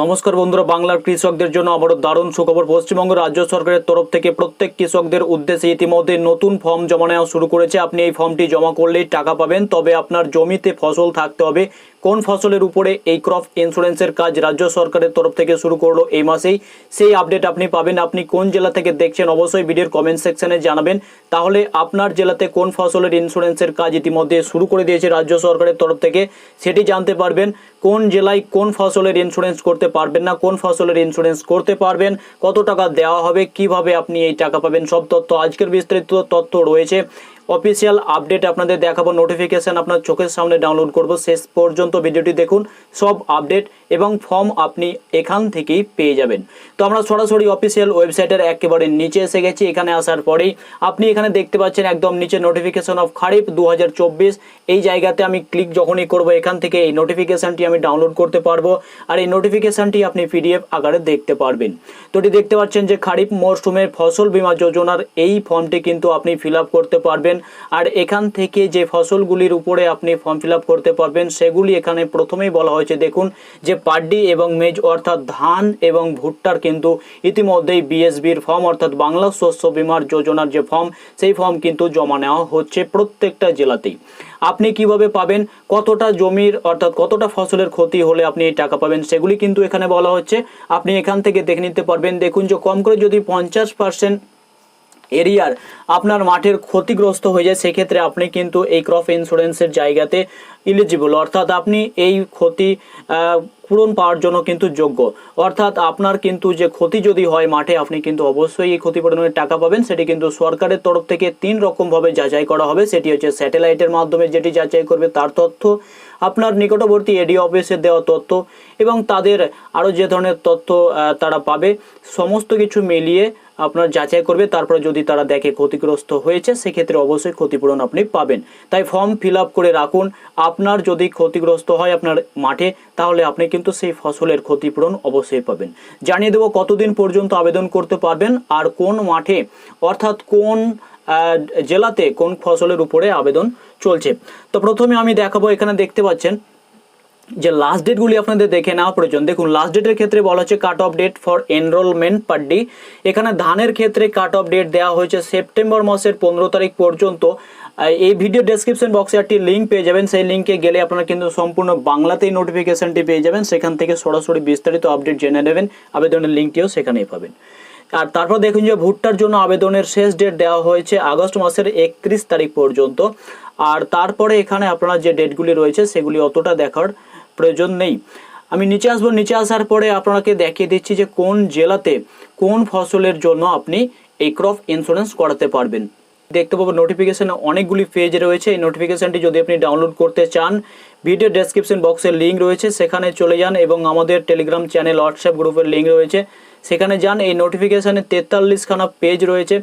নমস্কার বন্ধুরা, বাংলার কৃষকদের জন্য আবারও দারুণ সুখবর। পশ্চিমবঙ্গ রাজ্য সরকারের তরফ থেকে প্রত্যেক কৃষকদের উদ্দেশ্যে ইতিমধ্যে নতুন ফর্ম জমা নেওয়া শুরু করেছে। আপনি এই ফর্মটি জমা করলেই টাকা পাবেন, তবে আপনার জমিতে ফসল থাকতে হবে। কোন ফসলের উপরে এই ক্রপ ইন্স্যুরেন্সের কাজ রাজ্য সরকারের তরফ থেকে শুরু করল এই মাসেই? সেই আপডেট আপনি পাবেন। আপনি কোন জেলা থেকে দেখছেন অবশ্যই ভিডিওর কমেন্ট সেকশনে জানাবেন। তাহলে আপনার জেলাতে কোন ফসলের ইন্স্যুরেন্সের কাজ ইতিমধ্যে শুরু করে দিয়েছে রাজ্য সরকারের তরফ থেকে সেটি জানতে পারবেন। কোন জেলায় কোন ফসলের ইন্স্যুরেন্স করতে পারবেন না, কোন ফসলের ইন্স্যুরেন্স করতে পারবেন, কত টাকা দেওয়া হবে, কীভাবে আপনি এই টাকা পাবেন, সব তথ্য, আজকের বিস্তারিত তথ্য রয়েছে। অফিসিয়াল আপডেট আপনাদের দেখাবো। নোটিফিকেশান আপনার চোখের সামনে ডাউনলোড করব। শেষ পর্যন্ত ভিডিওটি দেখুন। সব আপডেট এবং ফর্ম আপনি এখান থেকেই পেয়ে যাবেন। তো আমরা সরাসরি অফিসিয়াল ওয়েবসাইটের একেবারে নিচে এসে গেছি। এখানে আসার পরেই আপনি এখানে দেখতে পাচ্ছেন একদম নিচে নোটিফিকেশন অফ খারিফ দু হাজার চব্বিশ। এই জায়গাতে আমি ক্লিক যখনই করব, এখান থেকে এই নোটিফিকেশনটি আমি ডাউনলোড করতে পারব। আর এই নোটিফিকেশনটি আপনি পিডিএফ আকারে দেখতে পারবেন। তো এটি দেখতে পাচ্ছেন যে খারিফ মরশুমের ফসল বীমা যোজনার এই ফর্মটি কিন্তু আপনি ফিল করতে পারবেন। আর এখান থেকে যে ফসলগুলির উপরে আপনি ফর্ম ফিল করতে পারবেন, সেগুলি এখানে প্রথমেই বলা হয়েছে, দেখুন, যে পাড্ডি এবং মেজ, অর্থাৎ ধান এবং ভুট্টার কিন্তু ইতিমধ্যেই বিএসবির ফর্ম অর্থাৎ বাংলা শস্য বীমার যোজনার যে ফর্ম সেই ফর্ম কিন্তু জমা নেওয়া হচ্ছে প্রত্যেকটা জেলাতেই। আপনি কীভাবে পাবেন? কতটা জমির, অর্থাৎ কতটা ফসলের ক্ষতি হলে আপনি এই টাকা পাবেন? সেগুলি কিন্তু এখানে বলা হচ্ছে। আপনি এখান থেকে দেখে নিতে পারবেন। দেখুন যে কম করে যদি পঞ্চাশ পার্সেন্ট এরিয়ার আপনার মাঠের ক্ষতিগ্রস্ত হয়ে যায়, সেক্ষেত্রে আপনি কিন্তু এই ক্রপ ইন্স্যুরেন্সের জায়গাতে ইলিজিবল অর্থাৎ আপনি এই ক্ষতি পূরণ পাওয়ার জন্য কিন্তু যোগ্য। অর্থাৎ আপনার কিন্তু যে ক্ষতি যদি হয় মাঠে, আপনি কিন্তু অবশ্যই এই ক্ষতিপূরণের টাকা পাবেন। সেটি কিন্তু সরকারের তরফ থেকে তিন রকমভাবে যাচাই করা হবে। সেটি হচ্ছে স্যাটেলাইটের মাধ্যমে যেটি যাচাই করবে, তার তথ্য, আপনার নিকটবর্তী এডি অফিসে দেওয়া তথ্য এবং তাদের আরও যে ধরনের তথ্য তারা পাবে। সমস্ত কিছু মিলিয়ে আপনার যাচাই করবে, তারপরে যদি তারা দেখে ক্ষতিগ্রস্ত হয়েছে, সেক্ষেত্রে অবশ্যই ক্ষতিপূরণ আপনি পাবেন। তাই ফর্ম ফিল করে রাখুন। আপনার যদি ক্ষতিগ্রস্ত হয় আপনার মাঠে, তাহলে আপনি কিন্তু সেই ফসলের ক্ষতিপূরণ অবশ্যই পাবেন। জানিয়ে দেবো কতদিন পর্যন্ত আবেদন করতে পারবেন আর কোন মাঠে, অর্থাৎ কোন জেলাতে কোন ফসলের উপরে আবেদন চলছে। তো প্রথমে আমি দেখাবো, এখানে দেখতে পাচ্ছেন যে লাস্ট ডেটগুলি আপনাদের দেখে নেওয়া প্রয়োজন। দেখুন লাস্ট ডেটের ক্ষেত্রে বলা হচ্ছে cut off date for enrolment per day এখানে ধানের ক্ষেত্রে কাট অফ ডেট দেওয়া হয়েছে সেপ্টেম্বর মাসের পনেরো তারিখ পর্যন্ত। এই ভিডিও ডেসক্রিপশন বক্সে একটি লিঙ্ক পেয়ে যাবেন। সেই লিঙ্কে গেলে আপনারা কিন্তু সম্পূর্ণ বাংলাতেই নোটিফিকেশনটি পেয়ে যাবেন। সেখান থেকে সরাসরি বিস্তারিত আপডেট জেনে নেবেন। আবেদনের লিঙ্কটিও সেখানেই পাবেন। আর তারপর দেখুন যে ভুট্টার জন্য আবেদনের শেষ ডেট দেওয়া হয়েছে আগস্ট মাসের একত্রিশ তারিখ পর্যন্ত। আর তারপরে এখানে আপনার যে ডেটগুলি রয়েছে, সেগুলি অতটা দেখার প্রয়োজন নেই। আমি নিচে আসব। নিচে আসার পরে আপনাকে দেখিয়ে দিচ্ছি যে কোন জেলাতে কোন ফসলের জন্য আপনি এই ক্রপ ইন্স্যুরেন্স করাতে পারবেন। দেখতে পাবো নোটিফিকেশনে অনেকগুলি পেজ রয়েছে। এই নোটিফিকেশনটি যদি আপনি ডাউনলোড করতে চান ভিডিও ডেসক্রিপশন বক্সের লিঙ্ক রয়েছে, সেখানে চলে যান এবং আমাদের টেলিগ্রাম চ্যানেল হোয়াটসঅ্যাপ গ্রুপের লিঙ্ক রয়েছে। সেখানে যান, এই নোটিফিকেশানে তেতাল্লিশখানা পেজ রয়েছে।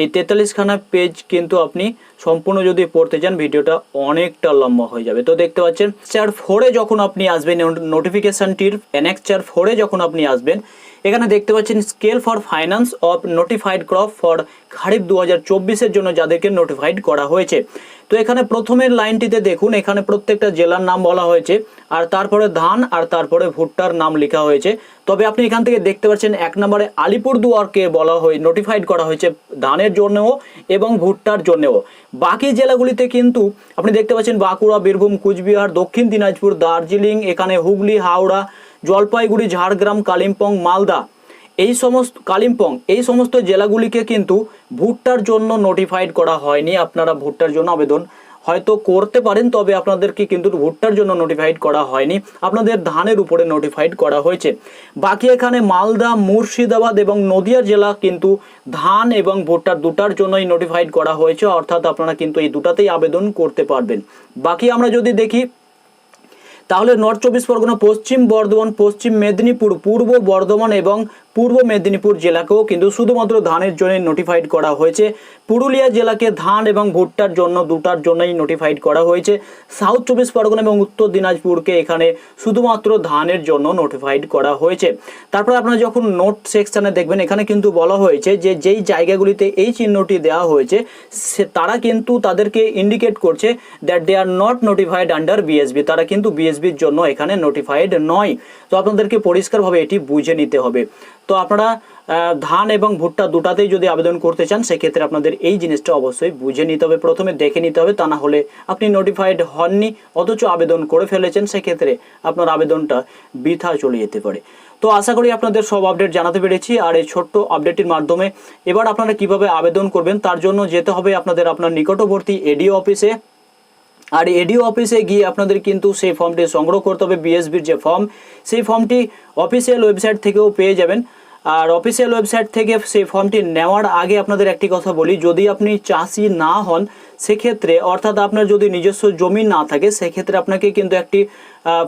এই তেতাল্লিশখানা পেজ কিন্তু আপনি সম্পূর্ণ যদি পড়তে চান, ভিডিওটা অনেকটা লম্বা হয়ে যাবে। তো দেখতে পাচ্ছেন চার ফোরে যখন আপনি আসবেন নোটিফিকেশানটির চার ফোরে যখন আপনি আসবেন এখানে দেখতে পাচ্ছেন scale for finance of notified crop for kharif দু হাজার জন্য যাদেরকে নোটিফাইড করা হয়েছে। তো এখানে প্রথমের লাইনটিতে দেখুন, এখানে প্রত্যেকটা জেলার নাম বলা হয়েছে, আর তারপরে ধান, আর তারপরে ভুট্টার নাম লেখা হয়েছে। তবে আপনি এখান থেকে দেখতে পাচ্ছেন এক নম্বরে আলিপুরদুয়ারকে বলা হয়ে নোটিফাইড করা হয়েছে ধানের জন্যও এবং ভুট্টার জন্যও। বাকি জেলাগুলিতে কিন্তু আপনি দেখতে পাচ্ছেন বাঁকুড়া, বীরভূম, কুচবিহার, দক্ষিণ দিনাজপুর, দার্জিলিং, এখানে হুগলি, হাওড়া জলপাইগুড়ি, ঝাড়গ্রাম, কালিম্পং, মালদা। এই সমস্ত, কালিম্পং, এই সমস্ত জেলাগুলিকে কিন্তু ভুট্টার জন্য নোটিফাইড করা হয়নি। আপনারা ভুট্টার জন্য আবেদন হয়তো করতে পারেন, তবে আপনাদেরকে কিন্তু ভুট্টার জন্য নোটিফাইড করা হয়নি। আপনাদের ধানের উপরে নোটিফাইড করা হয়েছে। বাকি এখানে মালদা, মুর্শিদাবাদ এবং নদিয়া জেলা কিন্তু ধান এবং ভুট্টার দুটার জন্যই নোটিফাইড করা হয়েছে, অর্থাৎ আপনারা কিন্তু এই দুটাতেই আবেদন করতে পারবেন। বাকি আমরা যদি দেখি তাহলে নর্থ চব্বিশ পরগনা পশ্চিম বর্ধমান পশ্চিম মেদিনীপুর পূর্ব বর্ধমান এবং পূর্ব মেদিনীপুর জেলাকেও কিন্তু শুধুমাত্র ধানের জন্য নোটিফাইড করা হয়েছে। পুরুলিয়া জেলাকে ধান এবং ভুট্টার জন্য দুটার জন্যই নোটিফাইড করা হয়েছে। সাউথ চব্বিশ পরগনা এবং উত্তর দিনাজপুরকে এখানে শুধুমাত্র ধানের জন্য নোটিফাইড করা হয়েছে। তারপর আপনারা যখন নোট সেকশানে দেখবেন, এখানে কিন্তু বলা হয়েছে যে যেই জায়গাগুলিতে এই চিহ্নটি দেওয়া হয়েছে, সে তারা কিন্তু তাদেরকে ইন্ডিকেট করছে that they are not notified under BSB তারা কিন্তু বিএসবির জন্য এখানে নোটিফাইড নয়। তো আপনাদেরকে পরিষ্কারভাবে এটি বুঝে নিতে হবে। তো আপনারা ধান এবং ভুট্টা দুটাতেই যদি আবেদন করতে চান, সেক্ষেত্রে আপনাদের এই জিনিসটা অবশ্যই বুঝে নিতে হবে। প্রথমে দেখে নিতে হবে, তা না হলে আপনি নোটিফাইড হননি, অথচ আবেদন করে ফেলেছেন, সেক্ষেত্রে আপনার আবেদনটা বৃথা চলে যেতে পারে। তো আশা করি আপনাদের সব আপডেট জানাতে পেরেছি, আর এই ছোট্ট আপডেটের মাধ্যমে এবার আপনারা কীভাবে আবেদন করবেন, তার জন্য যেতে হবে আপনাদের আপনার নিকটবর্তী এডিও অফিসে আর এডিও অফিসে গিয়ে আপনাদের কিন্তু সেই ফর্মটি সংগ্রহ করতে হবে বিএসবির যে ফর্ম, সেই ফর্মটি অফিসিয়াল ওয়েবসাইট থেকেও পেয়ে যাবেন। আর অফিসিয়াল ওয়েবসাইট থেকে সেই ফর্মটি নেওয়ার আগে আপনাদের একটি কথা বলি, যদি আপনি চাষি না হন, সেক্ষেত্রে, অর্থাৎ আপনার যদি নিজস্ব জমি না থাকে, সেক্ষেত্রে আপনাকে কিন্তু একটি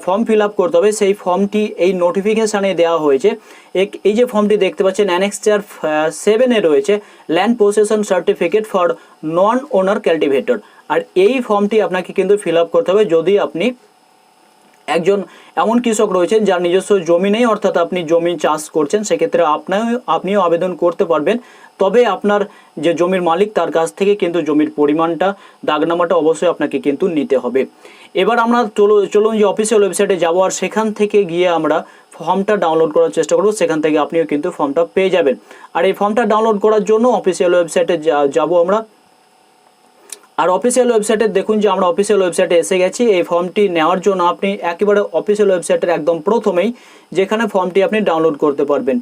ফর্ম ফিল আপ করতে হবে। সেই ফর্মটি এই নোটিফিকেশানে দেওয়া হয়েছে। এক- এই যে ফর্মটি দেখতে পাচ্ছেন অ্যানেক্সচার সেভেনে রয়েছে land possession certificate for non owner cultivator আর এই ফর্মটি আপনাকে কিন্তু ফিল করতে হবে যদি আপনি একজন এমন কৃষক রয়েছেন যার নিজস্ব জমি নেই, অর্থাৎ আপনি জমি চাষ করছেন, সেক্ষেত্রে আপনার আপনিও আবেদন করতে পারবেন। তবে আপনার যে জমির মালিক, তার কাছ থেকে কিন্তু জমির পরিমাণটা দাগনামাটা অবশ্যই আপনাকে কিন্তু নিতে হবে। এবার আমরা চলো, চলুন যে অফিসিয়াল ওয়েবসাইটে যাব, আর সেখান থেকে গিয়ে আমরা ফর্মটা ডাউনলোড করার চেষ্টা করব। সেখান থেকে আপনিও কিন্তু ফর্মটা পেয়ে যাবেন। আর এই ফর্মটা ডাউনলোড করার জন্য অফিসিয়াল ওয়েবসাইটে যাব আমরা। আর অফিসিয়াল ওয়েবসাইটে দেখুন যে আমরা অফিসিয়াল ওয়েবসাইটে এসে গেছি। এই ফর্মটি নেওয়ার জন্য আপনি একেবারে অফিসিয়াল ওয়েবসাইটের একদম প্রথমেই যেখানে ফর্মটি আপনি ডাউনলোড করতে পারবেন।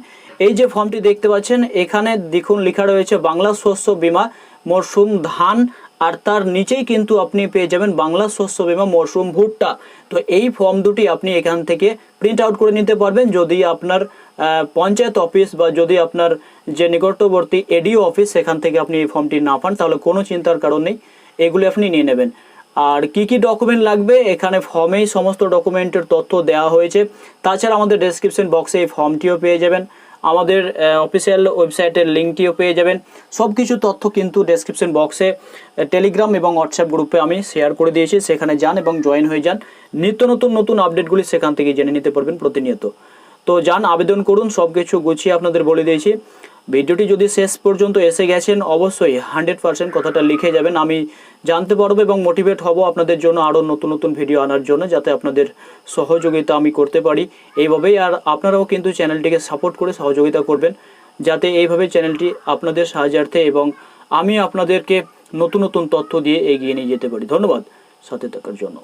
এই যে ফর্মটি দেখতে পাচ্ছেন, এখানে দেখুন লেখা রয়েছে বাংলা শস্য বীমা মরশুম ধান, আর তার নিচেই কিন্তু আপনি পেয়ে যাবেন বাংলা শস্য বীমা মরশুম ভুট্টা। তো এই ফর্ম দুটি আপনি এখান থেকে প্রিন্ট আউট করে নিতে পারবেন। যদি আপনার পঞ্চায়েত অফিস বা যদি আপনার যে নিকটবর্তী এডিও অফিস সেখান থেকে আপনি এই ফর্মটি না পান, তাহলে কোনো চিন্তার কারণ নেই। এগুলি আপনি নিয়ে নেবেন। আর কি কি ডকুমেন্ট লাগবে? এখানে ফর্মেই সমস্ত ডকুমেন্টের তথ্য দেওয়া হয়েছে। তাছাড়া আমাদের ডেসক্রিপশন বক্সে এই ফর্মটিও পেয়ে যাবেন। আমাদের অফিসিয়াল ওয়েবসাইটের লিঙ্কটিও পেয়ে যাবেন। সব কিছু তথ্য কিন্তু ডেসক্রিপশন বক্সে টেলিগ্রাম এবং হোয়াটসঅ্যাপ গ্রুপে আমি শেয়ার করে দিয়েছি। সেখানে যান এবং জয়েন হয়ে যান। নিত্য নতুন নতুন আপডেটগুলি সেখান থেকে জেনে নিতে পারবেন প্রতিনিয়ত। তো যান, আবেদন করুন সব কিছু গুছিয়ে আপনাদের বলে দিয়েছি। ভিডিওটি যদি শেষ পর্যন্ত এসে গেছেন, অবশ্যই হান্ড্রেড পার্সেন্ট কথাটা লিখে যাবেন। আমি জানতে পারব এবং মোটিভেট হব আপনাদের জন্য আরও নতুন নতুন ভিডিও আনার জন্য, যাতে আপনাদের সহযোগিতা আমি করতে পারি। এইভাবেই আর আপনারাও কিন্তু চ্যানেলটিকে সাপোর্ট করে সহযোগিতা করবেন, যাতে এইভাবে চ্যানেলটি আপনাদের সাহায্যার্থে এবং আমি আপনাদেরকে নতুন নতুন তথ্য দিয়ে এগিয়ে নিয়ে যেতে পারি। ধন্যবাদ। সাথে থাকার জন্য।